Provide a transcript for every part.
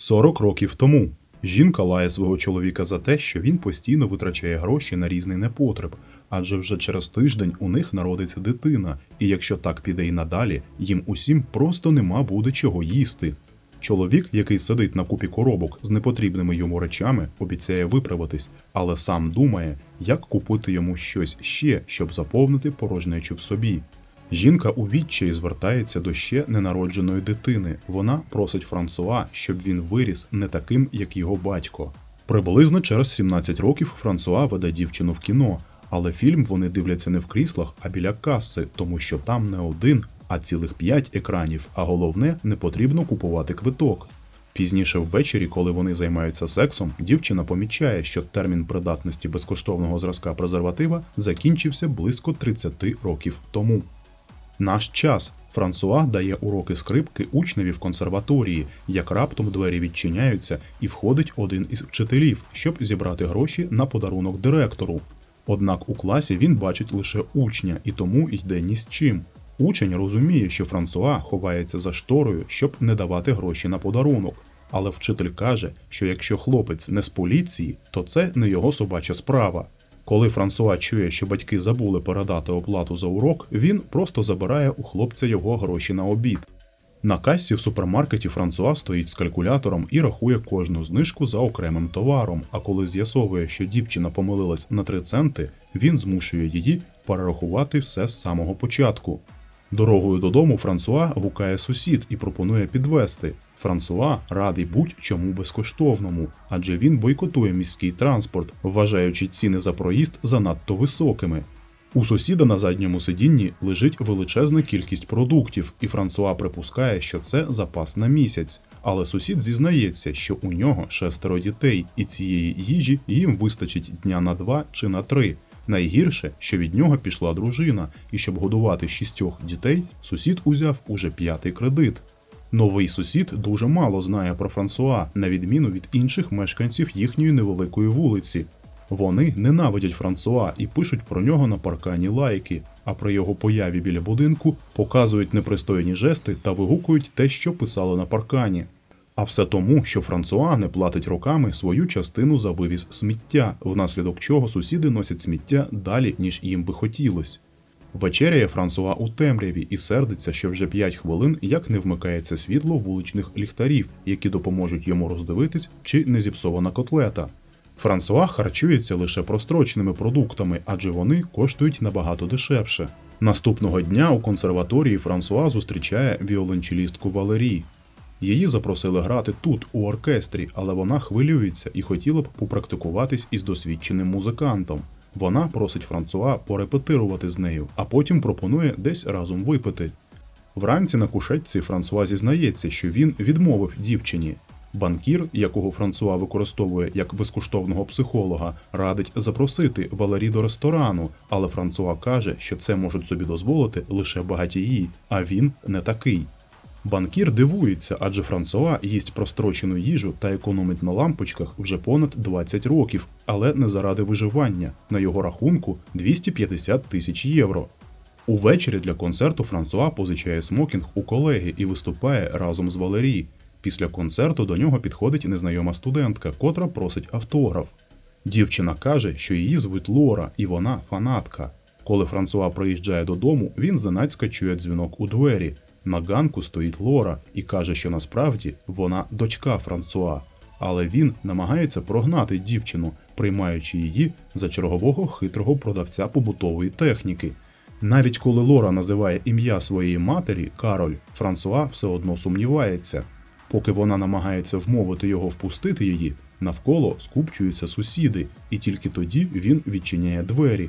40 років тому жінка лає свого чоловіка за те, що він постійно витрачає гроші на різний непотреб, адже вже через тиждень у них народиться дитина, і якщо так піде і надалі, їм усім просто нема буде чого їсти. Чоловік, який сидить на купі коробок з непотрібними йому речами, обіцяє виправитись, але сам думає, як купити йому щось ще, щоб заповнити порожнечу в собі. Жінка у відчаї звертається до ще ненародженої дитини. Вона просить Франсуа, щоб він виріс не таким, як його батько. Приблизно через 17 років Франсуа веде дівчину в кіно, але фільм вони дивляться не в кріслах, а біля каси, тому що там не один, а цілих п'ять екранів, а головне, не потрібно купувати квиток. Пізніше ввечері, коли вони займаються сексом, дівчина помічає, що термін придатності безкоштовного зразка презерватива закінчився близько 30 років тому. Наш час. Франсуа дає уроки скрипки учневі в консерваторії, як раптом двері відчиняються і входить один із вчителів, щоб зібрати гроші на подарунок директору. Однак у класі він бачить лише учня і тому йде ні з чим. Учень розуміє, що Франсуа ховається за шторою, щоб не давати гроші на подарунок. Але вчитель каже, що якщо хлопець не з поліції, то це не його собача справа. Коли Франсуа чує, що батьки забули передати оплату за урок, він просто забирає у хлопця його гроші на обід. На касі в супермаркеті Франсуа стоїть з калькулятором і рахує кожну знижку за окремим товаром. А коли з'ясовує, що дівчина помилилась на 3 центи, він змушує її перерахувати все з самого початку. Дорогою додому Франсуа гукає сусід і пропонує підвести. Франсуа радий будь-чому безкоштовному, адже він бойкотує міський транспорт, вважаючи ціни за проїзд занадто високими. У сусіда на задньому сидінні лежить величезна кількість продуктів, і Франсуа припускає, що це запас на місяць. Але сусід зізнається, що у нього шестеро дітей, і цієї їжі їм вистачить дня на два чи на три. Найгірше, що від нього пішла дружина, і щоб годувати шістьох дітей, сусід узяв уже п'ятий кредит. Новий сусід дуже мало знає про Франсуа, на відміну від інших мешканців їхньої невеликої вулиці. Вони ненавидять Франсуа і пишуть про нього на паркані лайки, а при його появі біля будинку показують непристойні жести та вигукують те, що писали на паркані. А все тому, що Франсуа не платить роками свою частину за вивіз сміття, внаслідок чого сусіди носять сміття далі, ніж їм би хотілось. Вечеряє Франсуа у темряві і сердиться, що вже 5 хвилин як не вмикається світло вуличних ліхтарів, які допоможуть йому роздивитись, чи не зіпсована котлета. Франсуа харчується лише простроченими продуктами, адже вони коштують набагато дешевше. Наступного дня у консерваторії Франсуа зустрічає віолончелістку Валерій. Її запросили грати тут, у оркестрі, але вона хвилюється і хотіла б попрактикуватись із досвідченим музикантом. Вона просить Франсуа порепетирувати з нею, а потім пропонує десь разом випити. Вранці на кушетці Франсуа зізнається, що він відмовив дівчині. Банкір, якого Франсуа використовує як безкоштовного психолога, радить запросити Валері до ресторану, але Франсуа каже, що це можуть собі дозволити лише багатії, а він не такий. Банкір дивується, адже Франсуа їсть прострочену їжу та економить на лампочках вже понад 20 років, але не заради виживання. На його рахунку 250 тисяч євро. Увечері для концерту Франсуа позичає смокінг у колеги і виступає разом з Валерій. Після концерту до нього підходить незнайома студентка, котра просить автограф. Дівчина каже, що її звуть Лора, і вона фанатка. Коли Франсуа приїжджає додому, він зненацька чує дзвінок у двері. На ганку стоїть Лора і каже, що насправді вона дочка Франсуа, але він намагається прогнати дівчину, приймаючи її за чергового хитрого продавця побутової техніки. Навіть коли Лора називає ім'я своєї матері Кароль, Франсуа все одно сумнівається. Поки вона намагається вмовити його впустити її, навколо скупчуються сусіди, і тільки тоді він відчиняє двері.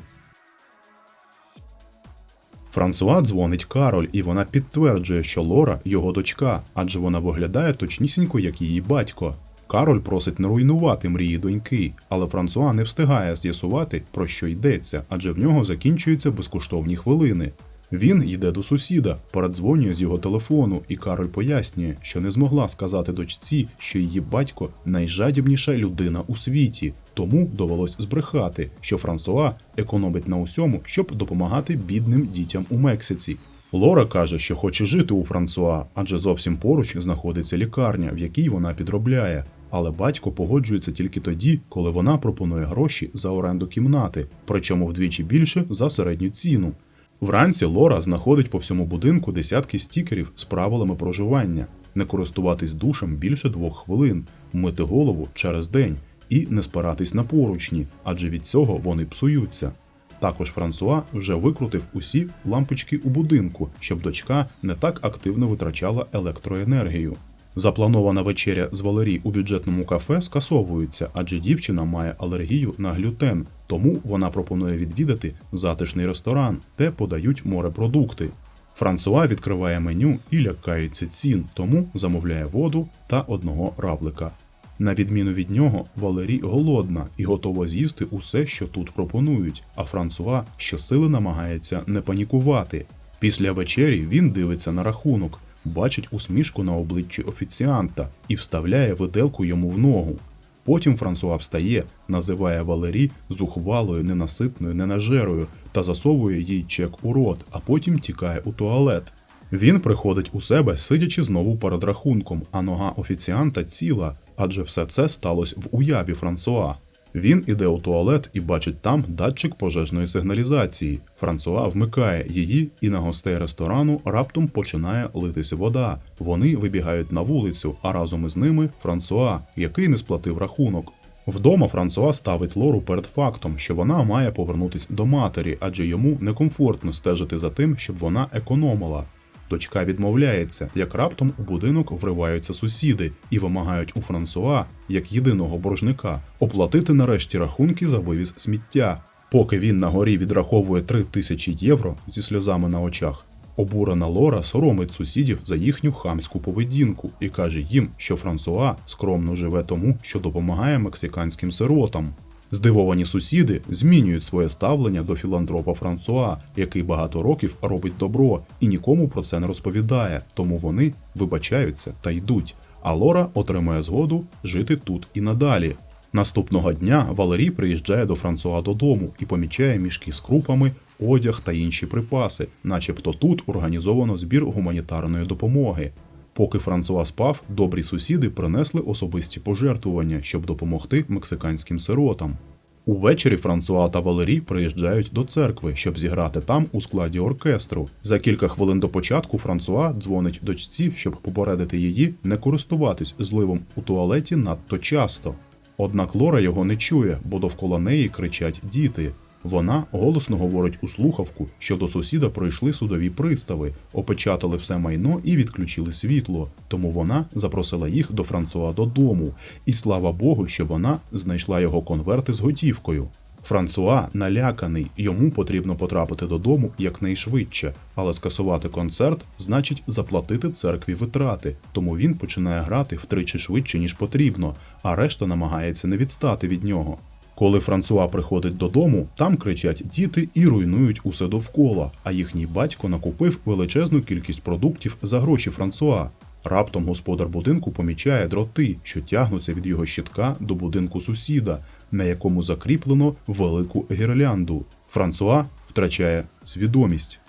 Франсуа дзвонить Кароль, і вона підтверджує, що Лора його дочка, адже вона виглядає точнісінько, як її батько. Кароль просить не руйнувати мрії доньки, але Франсуа не встигає з'ясувати, про що йдеться, адже в нього закінчуються безкоштовні хвилини. Він йде до сусіда, передзвонює з його телефону, і Кароль пояснює, що не змогла сказати дочці, що її батько найжадібніша людина у світі, тому довелось збрехати, що Франсуа економить на усьому, щоб допомагати бідним дітям у Мексиці. Лора каже, що хоче жити у Франсуа, адже зовсім поруч знаходиться лікарня, в якій вона підробляє. Але батько погоджується тільки тоді, коли вона пропонує гроші за оренду кімнати, причому вдвічі більше за середню ціну. Вранці Лора знаходить по всьому будинку десятки стікерів з правилами проживання, не користуватись душем більше двох хвилин, мити голову через день і не спиратись на поручні, адже від цього вони псуються. Також Франсуа вже викрутив усі лампочки у будинку, щоб дочка не так активно витрачала електроенергію. Запланована вечеря з Валерій у бюджетному кафе скасовується, адже дівчина має алергію на глютен, тому вона пропонує відвідати затишний ресторан, де подають морепродукти. Франсуа відкриває меню і лякається цін, тому замовляє воду та одного равлика. На відміну від нього, Валерій голодна і готова з'їсти усе, що тут пропонують, а Франсуа щосили намагається не панікувати. Після вечері він дивиться на рахунок, бачить усмішку на обличчі офіціанта і вставляє виделку йому в ногу. Потім Франсуа встає, називає Валері зухвалою, ненаситною, ненажерою та засовує їй чек у рот, а потім тікає у туалет. Він приходить у себе, сидячи знову перед рахунком, а нога офіціанта ціла, адже все це сталося в уяві Франсуа. Він іде у туалет і бачить там датчик пожежної сигналізації. Франсуа вмикає її, і на гостей ресторану раптом починає литися вода. Вони вибігають на вулицю, а разом із ними Франсуа, який не сплатив рахунок. Вдома Франсуа ставить Лору перед фактом, що вона має повернутись до матері, адже йому некомфортно стежити за тим, щоб вона економила. Дочка відмовляється, як раптом у будинок вриваються сусіди і вимагають у Франсуа, як єдиного боржника, оплатити нарешті рахунки за вивіз сміття. Поки він на горі відраховує 3 тисячі євро зі сльозами на очах. Обурена Лора соромить сусідів за їхню хамську поведінку і каже їм, що Франсуа скромно живе тому, що допомагає мексиканським сиротам. Здивовані сусіди змінюють своє ставлення до філантропа Франсуа, який багато років робить добро і нікому про це не розповідає, тому вони вибачаються та йдуть. А Лора отримує згоду жити тут і надалі. Наступного дня Валерій приїжджає до Франсуа додому і помічає мішки з крупами, одяг та інші припаси, начебто тут організовано збір гуманітарної допомоги. Поки Франсуа спав, добрі сусіди принесли особисті пожертвування, щоб допомогти мексиканським сиротам. Увечері Франсуа та Валерій приїжджають до церкви, щоб зіграти там у складі оркестру. За кілька хвилин до початку Франсуа дзвонить дочці, щоб попередити її не користуватись зливом у туалеті надто часто. Однак Лора його не чує, бо довкола неї кричать діти. Вона голосно говорить у слухавку, що до сусіда пройшли судові пристави, опечатали все майно і відключили світло. Тому вона запросила їх до Франсуа додому, і слава Богу, що вона знайшла його конверти з готівкою. Франсуа наляканий, йому потрібно потрапити додому якнайшвидше, але скасувати концерт значить заплатити церкві витрати, тому він починає грати втричі швидше, ніж потрібно, а решта намагається не відстати від нього. Коли Франсуа приходить додому, там кричать діти і руйнують усе довкола, а їхній батько накупив величезну кількість продуктів за гроші Франсуа. Раптом господар будинку помічає дроти, що тягнуться від його щитка до будинку сусіда, на якому закріплено велику гірлянду. Франсуа втрачає свідомість.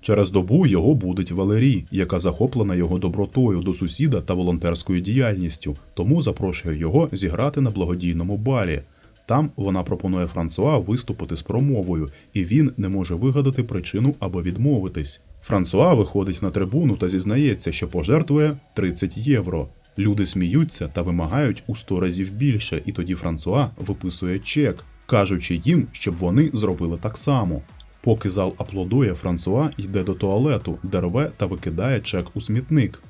Через добу його будить Валерій, яка захоплена його добротою до сусіда та волонтерською діяльністю, тому запрошує його зіграти на благодійному балі. Там вона пропонує Франсуа виступити з промовою, і він не може вигадати причину або відмовитись. Франсуа виходить на трибуну та зізнається, що пожертвує 30 євро. Люди сміються та вимагають у 100 разів більше, і тоді Франсуа виписує чек, кажучи їм, щоб вони зробили так само. Поки зал аплодує, Франсуа йде до туалету, де рве та викидає чек у смітник.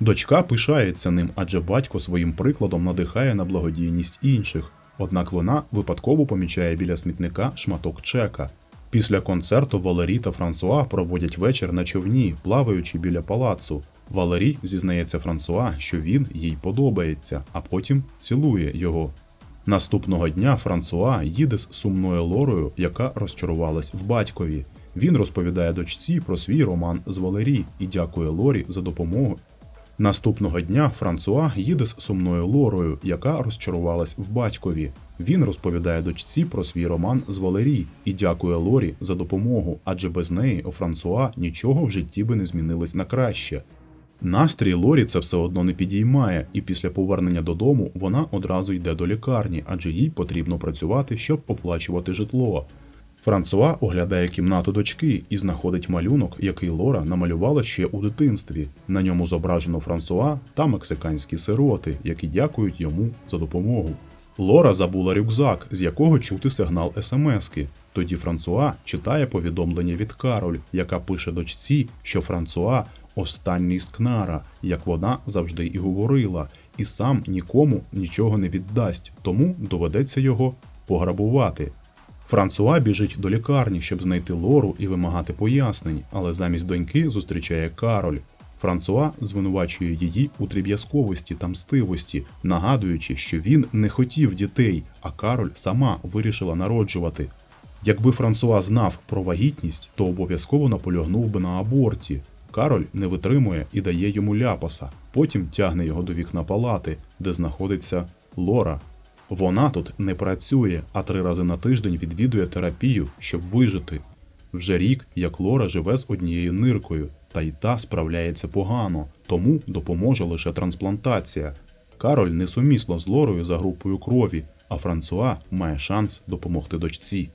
Дочка пишається ним, адже батько своїм прикладом надихає на благодійність інших. Однак вона випадково помічає біля смітника шматок чека. Після концерту Валерій та Франсуа проводять вечір на човні, плаваючи біля палацу. Валерій зізнається Франсуа, що він їй подобається, а потім цілує його. Наступного дня Франсуа їде з сумною Лорою, яка розчарувалась в батькові. Він розповідає дочці про свій роман з Валерій і дякує Лорі за допомогу. Наступного дня Франсуа їде з сумною Лорою, яка розчарувалась в батькові. Він розповідає дочці про свій роман з Валерій і дякує Лорі за допомогу, адже без неї у Франсуа нічого в житті би не змінилось на краще. Настрій Лорі це все одно не підіймає, і після повернення додому вона одразу йде до лікарні, адже їй потрібно працювати, щоб оплачувати житло. Франсуа оглядає кімнату дочки і знаходить малюнок, який Лора намалювала ще у дитинстві. На ньому зображено Франсуа та мексиканські сироти, які дякують йому за допомогу. Лора забула рюкзак, з якого чути сигнал смски. Тоді Франсуа читає повідомлення від Кароль, яка пише дочці, що Франсуа останній з Кнара, як вона завжди і говорила, і сам нікому нічого не віддасть, тому доведеться його пограбувати. Франсуа біжить до лікарні, щоб знайти Лору і вимагати пояснень, але замість доньки зустрічає Кароль. Франсуа звинувачує її у дріб'язковості та мстивості, нагадуючи, що він не хотів дітей, а Кароль сама вирішила народжувати. Якби Франсуа знав про вагітність, то обов'язково наполягнув би на аборті. Кароль не витримує і дає йому ляпаса, потім тягне його до вікна палати, де знаходиться Лора. Вона тут не працює, а три рази на тиждень відвідує терапію, щоб вижити. Вже рік, як Лора живе з однією ниркою, та й та справляється погано, тому допоможе лише трансплантація. Кароль несумісно з Лорою за групою крові, а Франсуа має шанс допомогти дочці.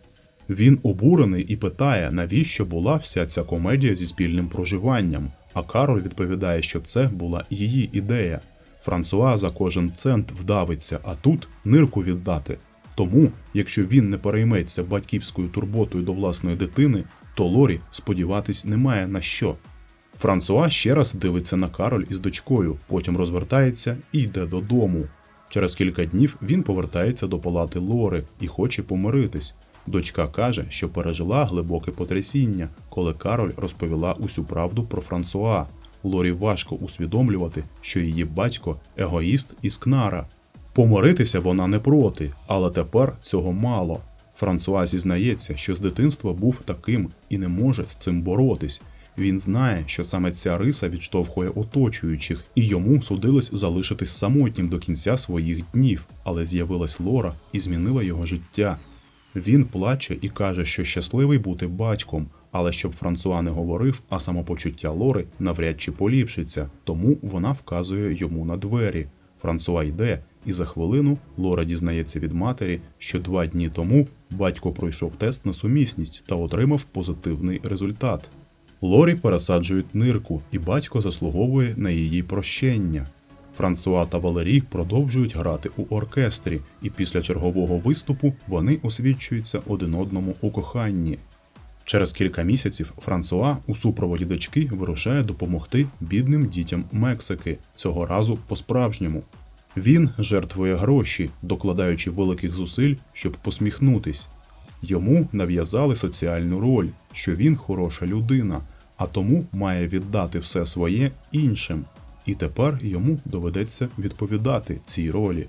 Він обурений і питає, навіщо була вся ця комедія зі спільним проживанням. А Кароль відповідає, що це була її ідея. Франсуа за кожен цент вдавиться, а тут нирку віддати. Тому, якщо він не перейметься батьківською турботою до власної дитини, то Лорі сподіватись немає на що. Франсуа ще раз дивиться на Кароль із дочкою, потім розвертається і йде додому. Через кілька днів він повертається до палати Лори і хоче помиритись. Дочка каже, що пережила глибоке потрясіння, коли Кароль розповіла усю правду про Франсуа. Лорі важко усвідомлювати, що її батько егоїст із Кнара. Помиритися вона не проти, але тепер цього мало. Франсуа зізнається, що з дитинства був таким і не може з цим боротись. Він знає, що саме ця риса відштовхує оточуючих, і йому судилось залишитись самотнім до кінця своїх днів, але з'явилась Лора і змінила його життя. Він плаче і каже, що щасливий бути батьком, але щоб Франсуа не говорив, а самопочуття Лори навряд чи поліпшиться, тому вона вказує йому на двері. Франсуа йде, і за хвилину Лора дізнається від матері, що два дні тому батько пройшов тест на сумісність та отримав позитивний результат. Лорі пересаджують нирку, і батько заслуговує на її прощення. Франсуа та Валерій продовжують грати у оркестрі, і після чергового виступу вони освідчуються один одному у коханні. Через кілька місяців Франсуа у супроводі дочки вирушає допомогти бідним дітям Мексики, цього разу по-справжньому. Він жертвує гроші, докладаючи великих зусиль, щоб посміхнутись. Йому нав'язали соціальну роль, що він хороша людина, а тому має віддати все своє іншим. І тепер йому доведеться відповідати цій ролі.